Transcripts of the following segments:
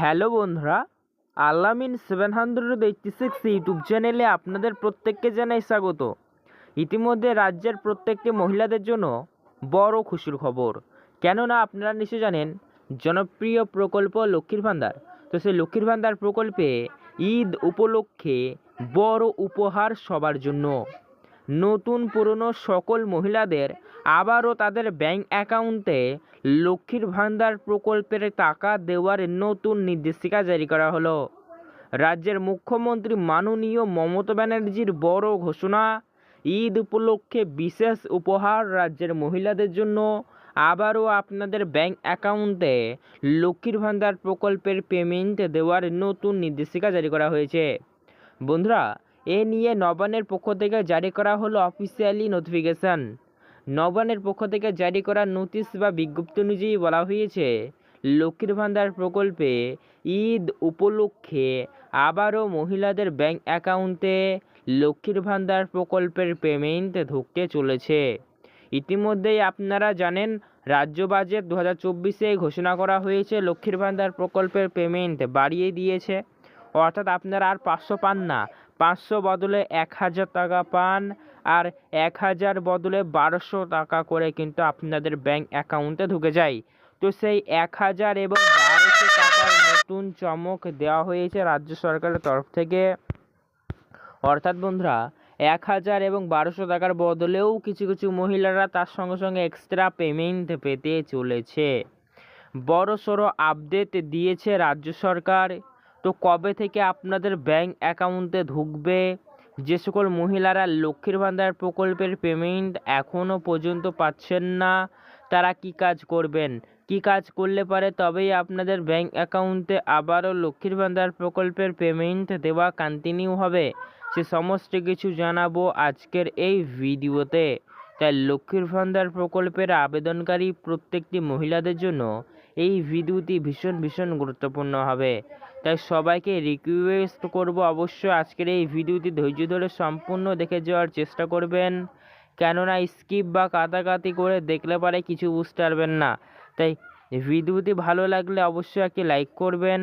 Hello বন্ধুরা, Allamin seven hundred eighty six YouTube চ্যানেলে আপনাদের প্রত্যেককে জানাই স্বাগত। ইতিমধ্যে রাজ্যের প্রত্যেকটি মহিলাদের জন্য বড় খুশির খবর। কেননা আপনারা নিশ্চয় জানেন, জনপ্রিয় প্রকল্প লক্ষ্মীর ভান্ডার তো সেই লক্ষ্মীর ভান্ডার প্রকল্পে ঈদ উপলক্ষে বড় উপহার সবার জন্য। নতুন পুরনো সকল মহিলাদের আবারও তাদের ব্যাঙ্ক অ্যাকাউন্টে লক্ষ্মীর ভান্ডার প্রকল্পের টাকা দেওয়ার নতুন নির্দেশিকা জারি করা হলো। রাজ্যের মুখ্যমন্ত্রী মাননীয় মমতা ব্যানার্জির বড় ঘোষণা, ঈদ উপলক্ষে বিশেষ উপহার রাজ্যের মহিলাদের জন্য। আবারও আপনাদের ব্যাঙ্ক অ্যাকাউন্টে লক্ষ্মীর ভান্ডার প্রকল্পের পেমেন্ট দেওয়ার নতুন নির্দেশিকা জারি করা হয়েছে। বন্ধুরা এ নিয়ে নবানের পক্ষ থেকে জারি করা হলো অফিসিয়ালি নোটিফিকেশন নবানের পক্ষ থেকে জারি করা নোটিশ বা বিজ্ঞপ্তি অনুযায়ী বলা হয়েছে, লক্ষ্মীর ভান্ডার প্রকল্পে ঈদ উপলক্ষে আবারও মহিলাদের ব্যাংক অ্যাকাউন্টে লক্ষ্মীর ভান্ডার প্রকল্পের পেমেন্ট ঢুকতে চলেছে। ইতিমধ্যেই আপনারা জানেন, রাজ্য বাজেট দু হাজার চব্বিশে ঘোষণা করা হয়েছে লক্ষ্মীর ভান্ডার প্রকল্পের পেমেন্ট বাড়িয়ে দিয়েছে। অর্থাৎ আপনারা আর পাঁচশো পান না পাঁচশো বদলে এক হাজার টাকা পান আর এক হাজার বদলে বারোশো টাকা করে কিন্তু আপনাদের ব্যাংক অ্যাকাউন্টে ঢুকে যায়। তো সেই এক হাজার এবং বারোশো টাকার নতুন চমক দেওয়া হয়েছে রাজ্য সরকারের তরফ থেকে। অর্থাৎ বন্ধুরা, এক হাজার এবং বারোশো টাকার বদলেও কিছু কিছু মহিলারা তার সঙ্গে সঙ্গে এক্সট্রা পেমেন্ট পেতে চলেছে। বড় সড়ো আপডেট দিয়েছে রাজ্য সরকার। তো কবে থেকে আপনাদের ব্যাঙ্ক অ্যাকাউন্টে ঢুকবে? যে সকল মহিলারা লক্ষ্মীর ভান্ডার প্রকল্পের পেমেন্ট এখনও পর্যন্ত পাচ্ছেন না, তারা কি কাজ করবেন? কি কাজ করলে পারে তবেই আপনাদের ব্যাঙ্ক অ্যাকাউন্টে আবারও লক্ষ্মীর ভান্ডার প্রকল্পের পেমেন্ট দেওয়া কন্টিনিউ হবে। সে সমস্ত কিছু জানাব আজকের এই ভিডিওতে। তাই লক্ষ্মীর ভান্ডার প্রকল্পের আবেদনকারী প্রত্যেকটি মহিলাদের জন্য এই ভিডিওটি ভীষণ ভীষণ গুরুত্বপূর্ণ হবে। তাই সবাইকে রিকোয়েস্ট করব অবশ্যই আজকের এই ভিডিওটি ধৈর্য ধরে সম্পূর্ণ দেখে যাওয়ার চেষ্টা করবেন। কেননা স্কিপ বা কাটাকাটি করে দেখলে পারে কিছু বুঝতে পারবেন না। তাই ভিডিওটি ভালো লাগলে অবশ্যই একটি লাইক করবেন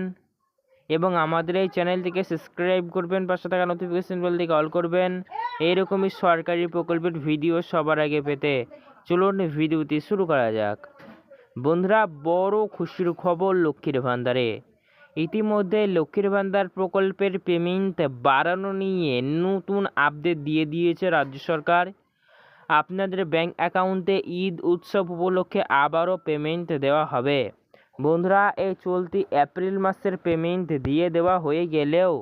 এবং আমাদের এই চ্যানেলটিকে সাবস্ক্রাইব করবেন, পাশে থাকা নোটিফিকেশন বেল থেকে অল করবেন। এইরকমই সরকারি প্রকল্পের ভিডিও সবার আগে পেতে। চলুন ভিডিওটি শুরু করা যাক। বন্ধুরা, বড় খুশির খবর লক্ষ্মীর ভান্ডারে। ইতিমধ্যে লক্ষ্মীর ভান্ডার প্রকল্পের পেমেন্ট বাড়ানো নিয়ে নতুন আপডেট দিয়ে দিয়েছে রাজ্য সরকার। আপনাদের ব্যাংক অ্যাকাউন্টে ঈদ উৎসব উপলক্ষে আবারও পেমেন্ট দেওয়া হবে। বন্ধুরা, এই চলতি এপ্রিল মাসের পেমেন্ট দিয়ে দেওয়া হয়ে গেলেও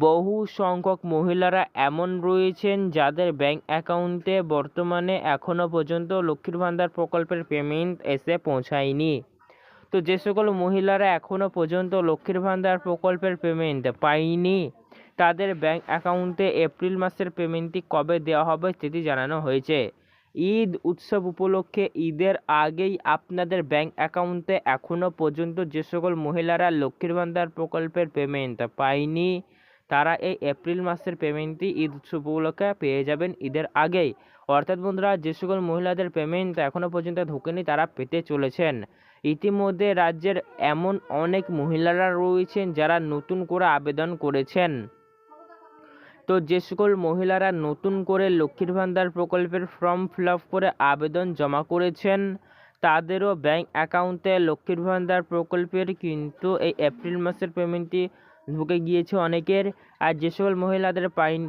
বহু সংখ্যক মহিলারা এমন রয়েছেন যাদের ব্যাংক অ্যাকাউন্টে বর্তমানে এখনও পর্যন্ত লক্ষ্মীর ভান্ডার প্রকল্পের পেমেন্ট এসে পৌঁছায়নি। তো যে সকল মহিলারা এখনও পর্যন্ত লক্ষ্মীর ভান্ডার প্রকল্পের পেমেন্ট পায়নি, তাদের ব্যাংক অ্যাকাউন্টে এপ্রিল মাসের পেমেন্টটি কবে দেওয়া হবে সেটি জানানো হয়েছে। ঈদ উৎসব উপলক্ষে ঈদের আগেই আপনাদের ব্যাংক অ্যাকাউন্টে এখনও পর্যন্ত যে সকল মহিলারা লক্ষ্মীর ভান্ডার প্রকল্পের পেমেন্ট পায়নি তারা এই এপ্রিল মাসের পেমেন্টটি ঈদ উৎসব উপলক্ষে পেয়ে যাবেন ঈদের আগেই। অর্থাৎ বন্ধুরা, যে সকল মহিলাদের পেমেন্ট এখনও পর্যন্ত ঢোকেনি, তারা পেতে চলেছেন। ইতিমধ্যে রাজ্যের এমন অনেক মহিলারা রয়েছেন যারা নতুন করে আবেদন করেছেন। তো যে সকল মহিলারা নতুন করে লক্ষ্মীর ভান্ডার প্রকল্পের ফর্ম ফিল করে আবেদন জমা করেছেন, তাদেরও ব্যাংক অ্যাকাউন্টে লক্ষ্মীর ভান্ডার প্রকল্পের কিন্তু এই এপ্রিল মাসের পেমেন্টটি ঢুকে গিয়েছে অনেকের, আর যে সকল মহিলাদের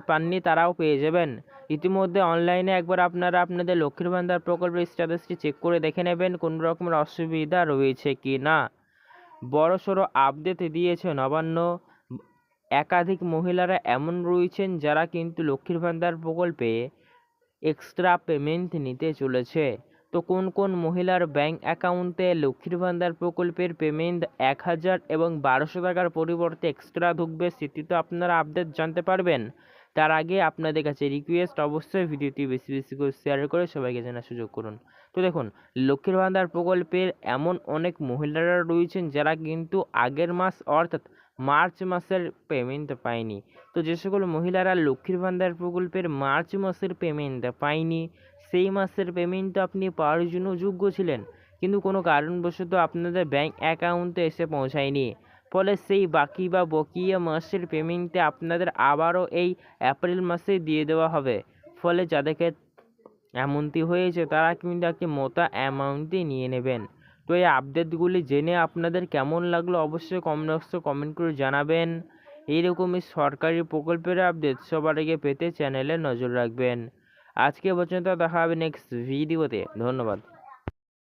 পাননি তারাও পেয়ে যাবেন। ইতিমধ্যে অনলাইনে একবার আপনারা আপনাদের লক্ষ্মীর ভান্ডার প্রকল্পের স্ট্যাটাসটি চেক করে দেখে নেবেন কোনো রকমের অসুবিধা রয়েছে কি না। বড়সড় আপডেট দিয়েছে নবান্ন। একাধিক মহিলারা এমন রয়েছেন যারা কিন্তু লক্ষ্মীর ভান্ডার প্রকল্পে এক্সট্রা পেমেন্ট নিতে চলেছে। তো কোন কোন মহিলার ব্যাংক অ্যাকাউন্টে লক্ষ্মীর ভান্ডার প্রকল্পের পেমেন্ট এক হাজার এবং বারোশো টাকার পরিবর্তে এক্সট্রা ঢুকবে সেটি তো আপনারা আপডেট জানতে পারবেন। তার আগে আপনাদের কাছে রিকোয়েস্ট অবশ্যই ভিডিওটি বেশি বেশি করে শেয়ার করে সবাইকে জানার সুযোগ করুন। তো দেখুন, লক্ষ্মীর ভান্ডার প্রকল্পের এমন অনেক মহিলারা রয়েছেন যারা কিন্তু আগের মাস অর্থাৎ মার্চ মাসের পেমেন্ট পায়নি। তো যে সকল মহিলারা লক্ষ্মীর ভান্ডার প্রকল্পের মার্চ মাসের পেমেন্ট পায়নি সেই মাসের পেমেন্ট আপনি পাওয়ার জন্য যোগ্য ছিলেন। কিন্তু কোনো কারণবশত আপনাদের ব্যাঙ্ক অ্যাকাউন্টে এসে পৌঁছায়নি। ফলে সেই বাকি বা বকিয়া মাসের পেমেন্টে আপনাদের আবারও এই এপ্রিল মাসে দিয়ে দেওয়া হবে। ফলে যাদেরকে এমনটি হয়েছে, তারা কিন্তু একটি মোটা অ্যামাউন্টই নিয়ে নেবেন। তো এই আপডেটগুলি জেনে আপনাদের কেমন লাগল অবশ্যই কমেন্ট কমেন্ট করে জানাবেন। এইরকমই সরকারি প্রকল্পের আপডেট সবার আগে পেতে চ্যানেলে নজর রাখবেন। আজকে পর্যন্ত দেখা হবে নেক্সট ভিডিওতে ধন্যবাদ।